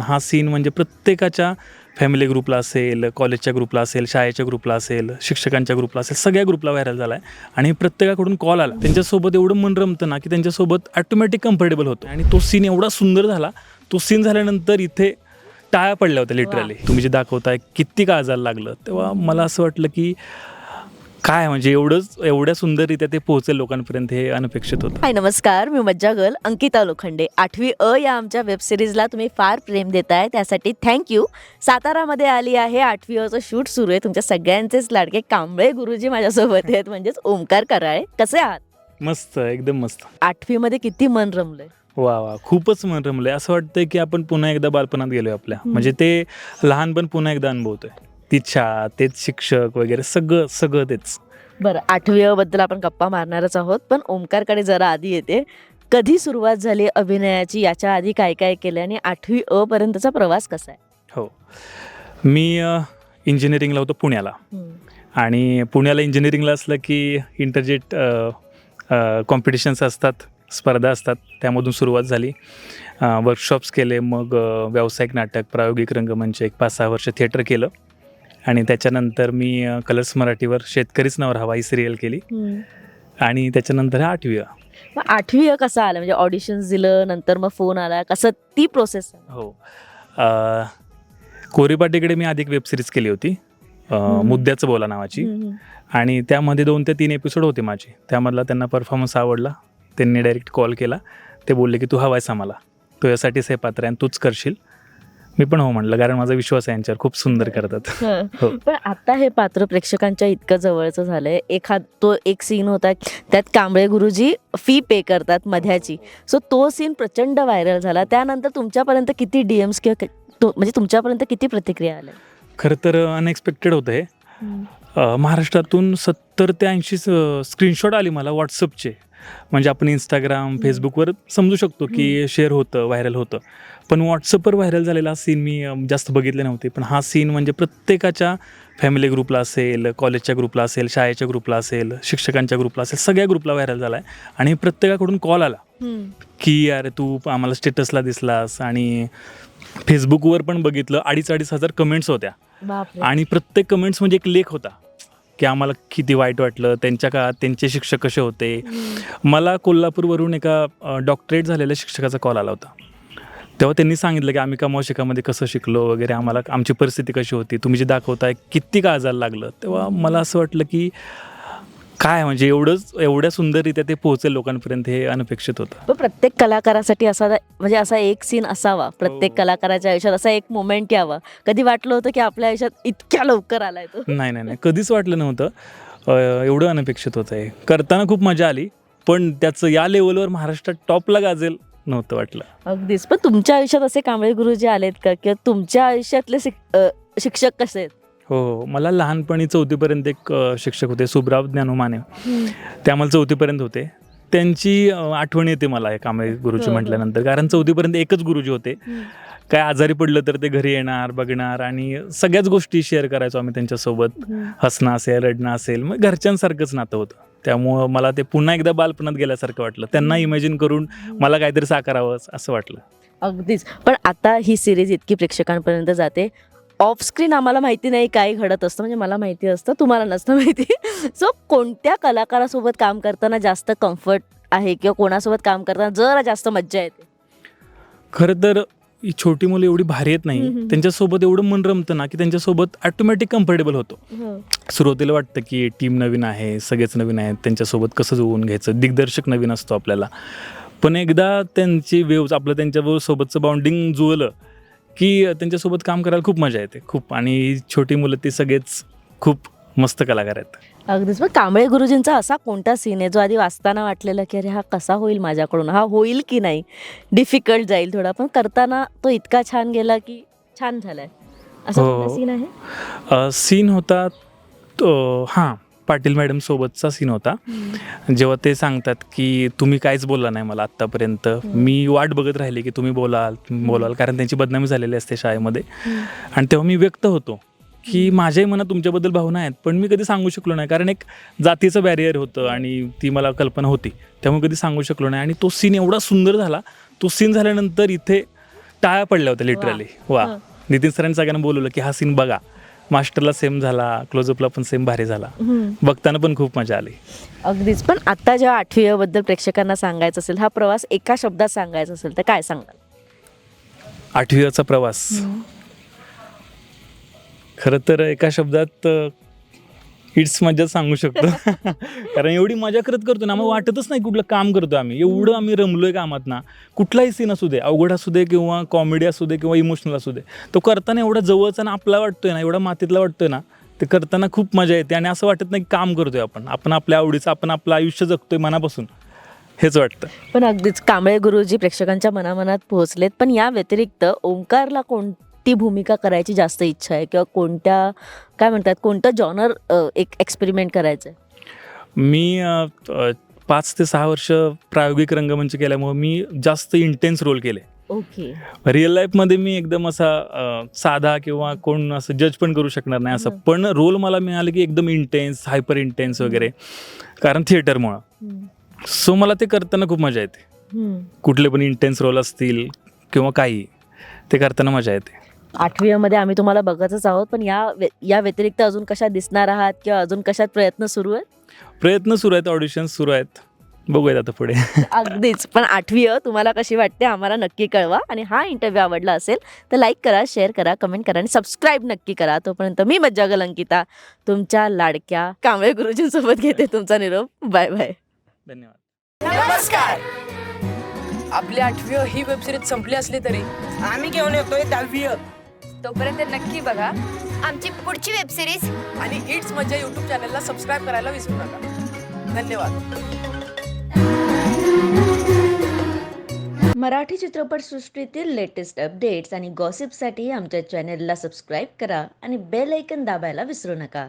पण हा सीन म्हणजे प्रत्येकाच्या फॅमिली ग्रुपला असेल कॉलेजच्या ग्रुपला असेल शाळेच्या ग्रुपला असेल शिक्षकांच्या ग्रुपला असेल सगळ्या ग्रुपला व्हायरल झाला आहे आणि प्रत्येकाकडून कॉल आला. त्यांच्यासोबत एवढं मन रमतं ना की त्यांच्यासोबत ॲटोमॅटिक कम्फर्टेबल होतो. आणि तो सीन एवढा सुंदर झाला तो सीन झाल्यानंतर इथे टाळ्या पडल्या होत्या लिटरली तुम्ही जे दाखवताय किती काळजाला लागलं. तेव्हा मला असं वाटलं की काय म्हणजे एवढंच एवढ्या सुंदररित्या ते पोहोचेल लोकांपर्यंत हे अनपेक्षित होतं. हाय नमस्कार. मी मज्जा गर्ल अंकिता लोखंडे. आठवी अ या आमच्या वेबसिरीजला तुम्ही फार प्रेम देताय. त्यासाठी थँक्यू सातारामध्ये आली आहे. आठवी अचं शूट सुरू आहे. तुमच्या सगळ्यांचेच लाडके कांबळे गुरुजी माझ्यासोबत आहेत. म्हणजेच ओमकार कराळे. कसे आहात? मस्त एकदम मस्त. आठवीमध्ये किती मन रमलंय? वा वा. खूपच मन रमलंय. असं वाटतंय की आपण पुन्हा एकदा बालपणात गेलोय आपल्या. म्हणजे ते लहानपण पुन्हा एकदा अनुभवतोय. तीच शाळा तेच शिक्षक वगैरे सगळं सगळं तेच. बरं आठवी बद्दल आपण गप्पा मारणारच आहोत पण ओमकारकडे जरा आधी येते. कधी सुरुवात झाली अभिनयाची? याच्या आधी काय काय केलं आणि आठवी अ पर्यंतचा प्रवास कसा आहे? हो. मी इंजिनिअरिंगला होतो पुण्याला. आणि पुण्याला इंजिनिअरिंगला असलं की इंटरजेट कॉम्पिटिशन्स असतात स्पर्धा असतात त्यामधून सुरुवात झाली. वर्कशॉप्स केले मग व्यावसायिक नाटक प्रायोगिक रंगमंच एक पाच सहा वर्ष थिएटर केलं. आणि त्याच्यानंतर मी कलर्स मराठीवर शेतकरीच नवर हवा ही सिरियल केली आणि त्याच्यानंतर हा आठवी मग आठवी कसा आला? म्हणजे ऑडिशन्स दिलं नंतर मग फोन आला कसं ती प्रोसेस हो. कोरीपाटीकडे मी आधी एक वेबसिरीज केली होती. मुद्द्याचं बोला नावाची. आणि त्यामध्ये दोन ते तीन एपिसोड होते माझे. त्यामधला त्यांना परफॉर्मन्स आवडला. त्यांनी डायरेक्ट कॉल केला. ते बोलले की तू हवायस आम्हाला तू यासाठीच हे पात्र आहे तूच करशील. मी पण हो म्हटलं कारण माझा विश्वास आहे यांच्यावर खूप सुंदर करतात. हो. पण आता हे पात्र प्रेक्षकांच्या इतकं जवळचं झालंय. एखाद तो एक सीन होता त्यात कांबळे गुरुजी फी पे करतात मध्याची. सो तो सीन प्रचंड व्हायरल झाला. त्यानंतर तुमच्यापर्यंत किती डीएम्स किंवा कि- तो- म्हणजे तुमच्यापर्यंत किती प्रतिक्रिया आल्या? खरं तर अनएक्सपेक्टेड होतं हे. महाराष्ट्रातून सत्तर ते ऐंशी स्क्रीनशॉट आली मला व्हॉट्सअपचे म्हणजे आपण इंस्टाग्राम फेसबुकवर समजू शकतो की शेअर होतं व्हायरल होतं. पण व्हॉट्सअपवर व्हायरल झालेला सीन मी जास्त बघितले नव्हते. पण हा सीन म्हणजे प्रत्येकाच्या फॅमिली ग्रुपला असेल कॉलेजच्या ग्रुपला असेल शाळेच्या ग्रुपला असेल शिक्षकांच्या ग्रुपला असेल सगळ्या ग्रुपला व्हायरल झाला आहे आणि प्रत्येकाकडून कॉल आला. की अरे तू आम्हाला स्टेटसला दिसलास आणि फेसबुकवर पण बघितलं अडीच अडीच हजार कमेंट्स होत्या. आणि प्रत्येक कमेंट्स म्हणजे एक लेख होता की आम्हाला किती वाईट वाटलं त्यांच्या काळात त्यांचे शिक्षक कसे होते. मला कोल्हापूरवरून एका डॉक्टरेट झालेल्या शिक्षकाचा कॉल आला होता. तेव्हा त्यांनी सांगितलं की आम्ही कमाव शिकामध्ये कसं शिकलो वगैरे आम्हाला आमची परिस्थिती कशी होती तुम्ही जे दाखवताय किती काळजाला लागलं. तेव्हा मला असं वाटलं की काय म्हणजे एवढंच एवढ्या सुंदररित्या ते पोहोचेल लोकांपर्यंत हे अनपेक्षित होतं. पण प्रत्येक कलाकारासाठी असा म्हणजे असा एक सीन असावा. प्रत्येक हो. कलाकाराच्या आयुष्यात असा एक मोमेंट यावा. कधी वाटलं होतं की आपल्या आयुष्यात इतक्या लवकर आलाय तो? नाही नाही नाही. कधीच वाटलं नव्हतं. अ, एवढं अनपेक्षित होतं हे. करताना खूप मजा आली. पण त्याचं या लेवलवर महाराष्ट्रात टॉपला गाजेल नव्हतं वाटलं. अगदीच. पण तुमच्या आयुष्यात असे कांबळे गुरुजी आलेत का? किंवा तुमच्या आयुष्यातले शिक- अ, शिक्षक कसे आहेत? हो हो. मला लहानपणी चौथीपर्यंत एक अ, शिक्षक होते सुब्राव ज्ञानोमाने. ते आम्हाला चौथीपर्यंत होते. त्यांची अ, आठवण येते मला हे कांबळे गुरुजी हो, हो. म्हटल्यानंतर. कारण चौथीपर्यंत एकच गुरुजी होते. काय आजारी पडलं तर ते घरी येणार बघणार आणि सगळ्याच गोष्टी शेअर करायचो आम्ही त्यांच्यासोबत. हसणं असेल रडणं असेल मग घरच्यांसारखंच नातं होतं. त्यामुळं मला ते पुन्हा एकदा बालपणात गेल्यासारखं वाटलं. त्यांना इमॅजिन करून मला काहीतरी साकारावं असं वाटलं. अगदीच. पण आता ही सिरीज इतकी प्रेक्षकांपर्यंत जाते. ऑफ स्क्रीन आम्हाला माहिती नाही काय घडत असतं म्हणजे मला माहिती असतं तुम्हाला नसतं माहिती. सो कोणत्या कलाकारासोबत काम करताना जास्त कम्फर्ट आहे किंवा कोणासोबत काम करताना जरा जास्त मज्जा येते? खरं तर ही छोटी मुलं एवढी भारी येत नाही. त्यांच्यासोबत एवढं मन रमतं ना की त्यांच्यासोबत ऑटोमॅटिक कम्फर्टेबल होतो. सुरुवातीला वाटतं की टीम नवीन आहे सगळेच नवीन आहेत त्यांच्यासोबत कसं जुळवून घ्यायचं? दिग्दर्शक नवीन असतो आपल्याला. पण एकदा त्यांची वेव्ज आपलं त्यांच्याबरोबर सोबतचं बाउंडिंग जुळलं की त्यांच्यासोबत काम करायला खूप मजा येते खूप. आणि ही छोटी मुलं ती सगळेच खूप मस्त कलाकार आहेत. अगदीच. मग कांबळे गुरुजींचा असा कोणता सीन आहे जो आधी वाचताना वाटलेला की अरे हा कसा होईल माझ्याकडून? हा होईल की नाही? डिफिकल्ट जाईल थोडा पण करताना तो इतका छान गेला की छान झालाय. असा हो. कोणता सीन आहे? सीन होता तो हां. पाटील मॅडम सोबतचा सीन होता. जेव्हा ते सांगतात की तुम्ही काहीच बोलला नाही मला आत्तापर्यंत. मी वाट बघत राहिले की तुम्ही बोलाल बोलाल कारण त्यांची बदनामी झालेली असते शाळेमध्ये. आणि तेव्हा मी व्यक्त होतो की माझ्याही मनात तुमच्याबद्दल भावना आहेत पण मी कधी सांगू शकलो नाही. कारण एक जातीचं बॅरियर होतं आणि ती मला कल्पना होती. त्यामुळे कधी सांगू शकलो नाही. आणि तो सीन एवढा सुंदर झाला. तो सीन झाल्यानंतर इथे टाळ्या पडल्या होत्या लिटरली वा. नितीन सरांनी सगळ्यांना बोलवलं की हा सीन बघा. मास्टरला सेम झाला क्लोजअपला पण सेम भारी झाला. बघताना पण खूप मजा आली. अगदीच. पण आता जेव्हा आठवी बद्दल प्रेक्षकांना सांगायचं असेल हा प्रवास एका शब्दात सांगायचा असेल तर काय सांगाल? आठवीचा प्रवास. खरं तर एका शब्दात इट्स मजा सांगू शकतो. कारण एवढी मजा करत करतो ना मग वाटतच नाही कुठलं काम करतो आम्ही. एवढं आम्ही रमलोय कामात ना कुठलाही सीन असू दे अवघड असू दे किंवा कॉमेडी असू दे किंवा इमोशनल असू दे तो करताना एवढा जवळचा ना आपला वाटतोय ना एवढा मातीतला वाटतोय ना ते करताना खूप मजा येते आणि असं वाटत नाही की काम करतोय आपण. आपण आपल्या आवडीचं आपण आपलं आयुष्य जगतोय मनापासून. हेच वाटतं. पण अगदीच कांबळे गुरुजी प्रेक्षकांच्या मनामनात पोहोचलेत. पण या व्यतिरिक्त ओंकारला कोणती भूमिका करायची जास्त इच्छा आहे किंवा कोणत्या काय म्हणतात कोणतं जॉनर एक एक्सपेरिमेंट करायचं आहे मी पाच ते सहा वर्ष प्रायोगिक रंगमंच केल्यामुळे मी जास्त इंटेन्स रोल केले. ओके. रिअल लाईफमध्ये मी एकदम असा साधा किंवा कोण असं जज पण करू शकणार नाही असं. पण रोल मला मिळाले की एकदम इंटेन्स हायपर इंटेन्स वगैरे. कारण थिएटरमुळं सो मला ते करताना खूप मजा येते. कुठले पण इंटेन्स रोल असतील किंवा काही ते करताना मजा येते. आठवीमध्ये आम्ही तुम्हाला बघतच आहोत पण या या व्यतिरिक्त अजून कशात दिसणार आहात किंवा अजून कशात प्रयत्न सुरू आहेत? प्रयत्न सुरू आहेत ऑडिशन्स सुरू आहेत. बघूयात आता पुढे. अगदीच. पण आठवी अ तुम्हाला कशी वाटते आम्हाला नक्की कळवा. आणि हा इंटरव्ह्यू आवडला असेल तर लाईक करा शेअर करा कमेंट करा आणि सबस्क्राईब नक्की करा. तोपर्यंत मी मज्जा अंकिता. तुमच्या लाडक्या कांबळे गुरुजींसोबत घेते तुमचा निरोप. बाय बाय धन्यवाद. नमस्कार! आपली आठवी ही वेब सिरीज संपली असली तरी आम्ही घेऊन येतोय दहावी तोपर्यंत नक्की बघा. आमची पुढची वेब सिरीज आणि इट्स मजा युट्यूब चॅनलला सबस्क्राईब करायला विसरू नका. धन्यवाद. मराठी चित्रपटसृष्टीतील लेटेस्ट अपडेट्स आणि गॉसिपसाठी आमच्या चॅनेलला सबस्क्राईब करा आणि बेल ऐकन दाबायला विसरू नका.